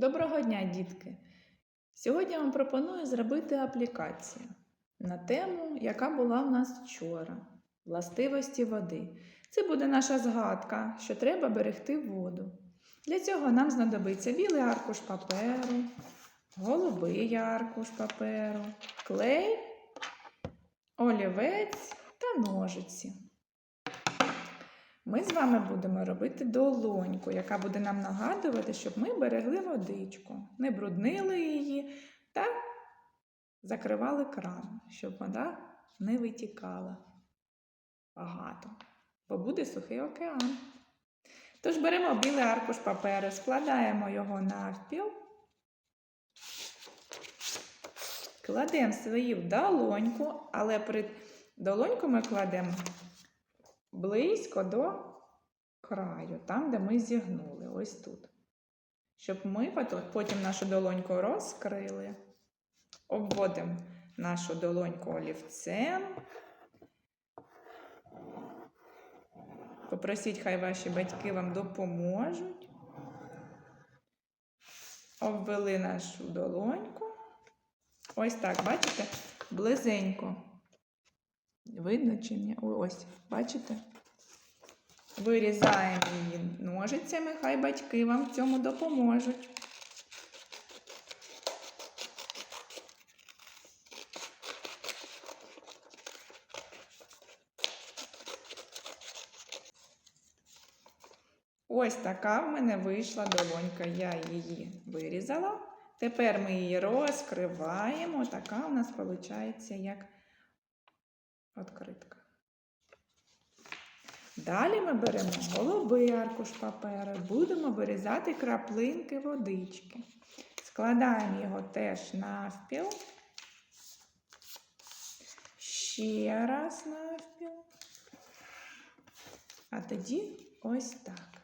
Доброго дня, дітки! Сьогодні я вам пропоную зробити аплікацію на тему, яка була в нас вчора властивості води. Це буде наша згадка, що треба берегти воду. Для цього нам знадобиться білий аркуш паперу, голубий аркуш паперу, клей, олівець та ножиці. Ми з вами будемо робити долоньку, яка буде нам нагадувати, щоб ми берегли водичку, не бруднили її та закривали кран, щоб вода не витікала багато, бо буде сухий океан. Тож беремо білий аркуш паперу, складаємо його навпіл, кладемо свої в долоньку, але при долоньку ми кладемо близько до краю, там, де ми зігнули, ось тут. Щоб ми потім нашу долоньку розкрили, обводимо нашу долоньку олівцем. Попросіть, хай ваші батьки вам допоможуть. Обвели нашу долоньку. Ось так, бачите? Близенько. Видно чи ні? Ось, бачите? Вирізаємо її ножицями, хай батьки вам в цьому допоможуть. Ось така в мене вийшла долонька. Я її вирізала. Тепер ми її розкриваємо. Така у нас виходить, як Откритка. Далі ми беремо голубий аркуш паперу, будемо вирізати краплинки водички. Складаємо його теж навпіл. Ще раз навпіл. А тоді ось так.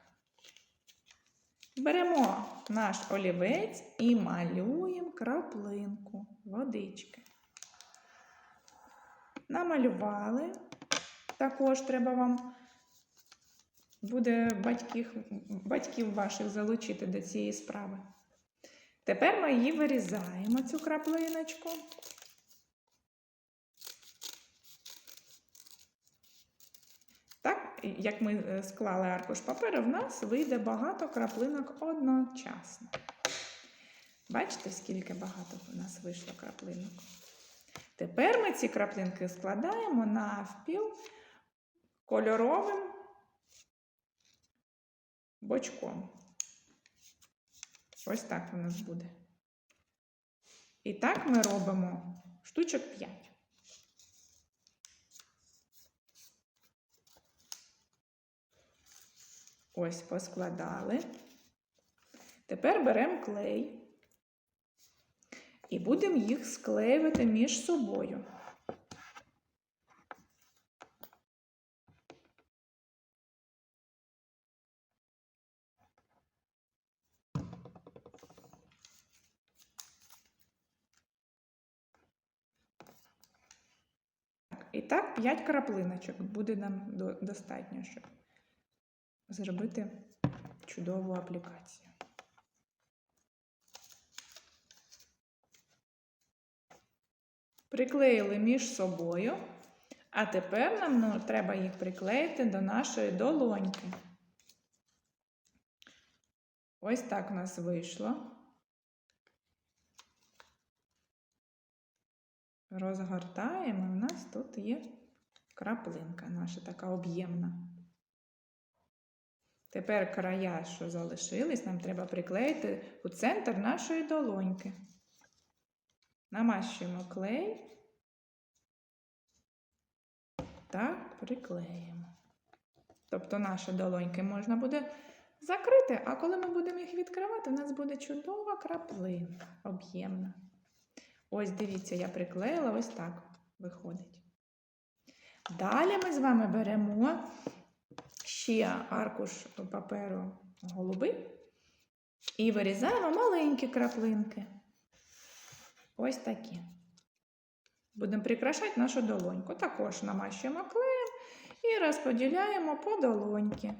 Беремо наш олівець і малюємо краплинку водички. Намалювали. Також треба вам буде батьків, батьків ваших залучити до цієї справи. Тепер ми її вирізаємо, цю краплиночку. Так, як ми склали аркуш паперу, в нас вийде багато краплинок одночасно. Бачите, скільки багато в нас вийшло краплинок? Тепер ми ці краплинки складаємо навпіл кольоровим бочком. Ось так у нас буде. І так ми робимо штучок 5. Ось поскладали. Тепер беремо клей. І будемо їх склеювати між собою. І так 5 краплиночок буде нам достатньо, щоб зробити чудову аплікацію. Приклеїли між собою, а тепер нам ну, треба їх приклеїти до нашої долоньки. Ось так у нас вийшло. Розгортаємо, у нас тут є краплинка наша така об'ємна. Тепер края, що залишились, нам треба приклеїти у центр нашої долоньки. Намащуємо клей та приклеїмо. Тобто наші долоньки можна буде закрити, а коли ми будемо їх відкривати, у нас буде чудова краплинка, об'ємна. Ось, дивіться, я приклеїла, ось так виходить. Далі ми з вами беремо ще аркуш паперу голубий і вирізаємо маленькі краплинки. Ось такі. Будемо прикрашати нашу долоньку. Також намащуємо клеєм і розподіляємо по долоньки.